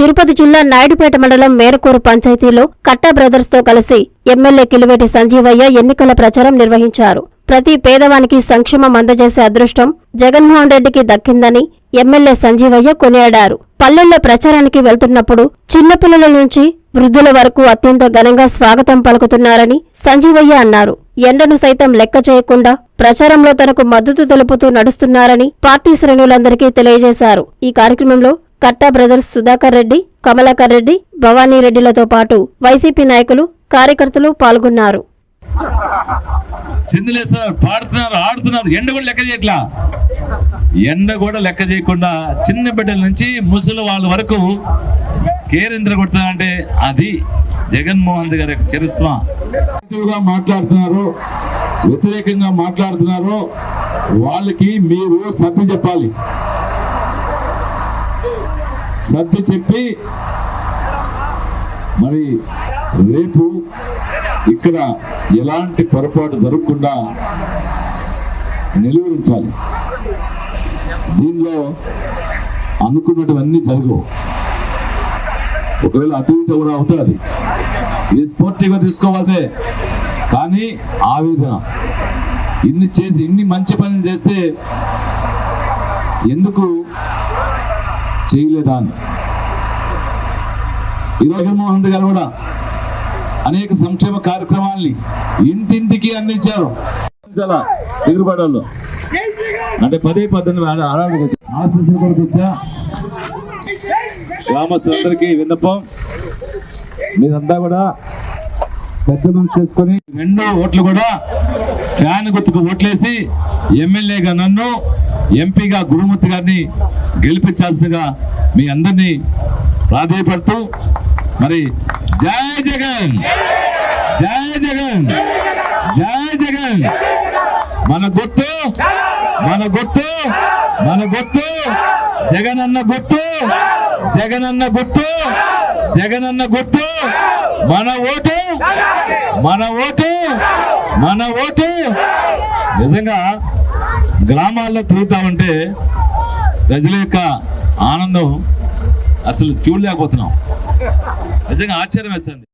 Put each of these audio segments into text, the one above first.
తిరుపతి జిల్లా నాయుడుపేట మండలం మేరకూరు పంచాయతీలో కట్టా బ్రదర్స్తో కలిసి ఎమ్మెల్యే కిలివేటి సంజీవయ్య ఎన్నికల ప్రచారం నిర్వహించారు. ప్రతి పేదవానికి సంక్షేమం అందజేసే అదృష్టం జగన్మోహన్ రెడ్డికి దక్కిందని ఎమ్మెల్యే సంజీవయ్య కొనియాడారు. పల్లెల్లో ప్రచారానికి వెళ్తున్నప్పుడు చిన్నపిల్లల నుంచి వృద్ధుల వరకు అత్యంత ఘనంగా స్వాగతం పలుకుతున్నారని సంజీవయ్య అన్నారు. ఎండను సైతం లెక్క చేయకుండా ప్రచారంలో తనకు మద్దతు తెలుపుతూ నడుస్తున్నారని పార్టీ శ్రేణులందరికీ తెలియజేశారు. ఈ కార్యక్రమంలో కట్టా బ్రదర్స్ సుధాకర్ రెడ్డి కమలాకర్ రెడ్డి భవానీ రెడ్డిలతో పాటు వైసీపీ నాయకులు కార్యకర్తలు పాల్గొన్నారు. పాడుతున్నారు ఆడుతున్నారు. ఎండ కూడా లెక్క చేయట్లా? ఎండ కూడా లెక్క చేయకుండా చిన్న బిడ్డల నుంచి ముసలి వాళ్ళ వరకు కేరింద్ర కొడుతున్నారంటే అది జగన్మోహన్ రెడ్డి గారి యొక్క చరిస్మా మాట్లాడుతున్నారు వ్యతిరేకంగా మాట్లాడుతున్నారు. వాళ్ళకి మీరు సర్ది చెప్పాలి. సర్ది చెప్పి మరి రేపు ఇక్కడ ఎలాంటి పొరపాటు జరగకుండా నిలువరించాలి దీనిలో అనుకున్నటువన్నీ జరగవు. ఒకవేళ అటు ఇటు కూడా అవుతుంది ఇది స్పోర్టివ్గా తీసుకోవాల్సే. కానీ ఆవేదన. ఇన్ని చేసి ఇన్ని మంచి పనులు చేస్తే ఎందుకు చేయలేదా అని ఈరోజు జగన్మోహన్ రెడ్డి గారు కూడా అనేక సంక్షేమ కార్యక్రమాల్ని ఇంటింటికి అందించారు. చాలా అంటే పదే పద్దెనిమిది ఆడవాళ్ళకి వచ్చా కొరకు వచ్చా? గ్రామస్తులందరికీ విన్నపం. మీరంతా కూడా పెద్ద మనసు చేసుకొని రెండో ఓట్లు కూడా ఫ్యాన్ గుర్తుకు ఓట్లేసి ఎమ్మెల్యేగా నన్ను ఎంపీగా గురుమూర్తి గారిని గెలిపించాల్సిందిగా మీ అందరినీ ప్రాధాయపడుతూ మరి జై జగన్! జై జగన్! జై జగన్! మన గుర్తు మన గుర్తు మన గుర్తు జగనన్న గుర్తు జగనన్న గుర్తు జగనన్న గుర్తు మన ఓటు మన ఓటు మన ఓటు. నిజంగా గ్రామాల్లో తిరుగుతామంటే ప్రజల యొక్క ఆనందం అసలు చూడలేకపోతున్నాం. నిజంగా ఆశ్చర్యం వేసింది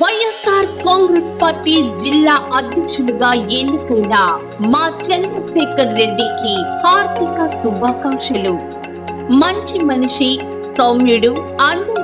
వైఎస్ఆర్ కాంగ్రెస్ పార్టీ జిల్లా అధ్యక్షులుగా ఎన్నుకున్న మా చంద్రశేఖర్ రెడ్డికి హార్దిక శుభాకాంక్షలు. మంచి మనిషి సౌమ్యుడు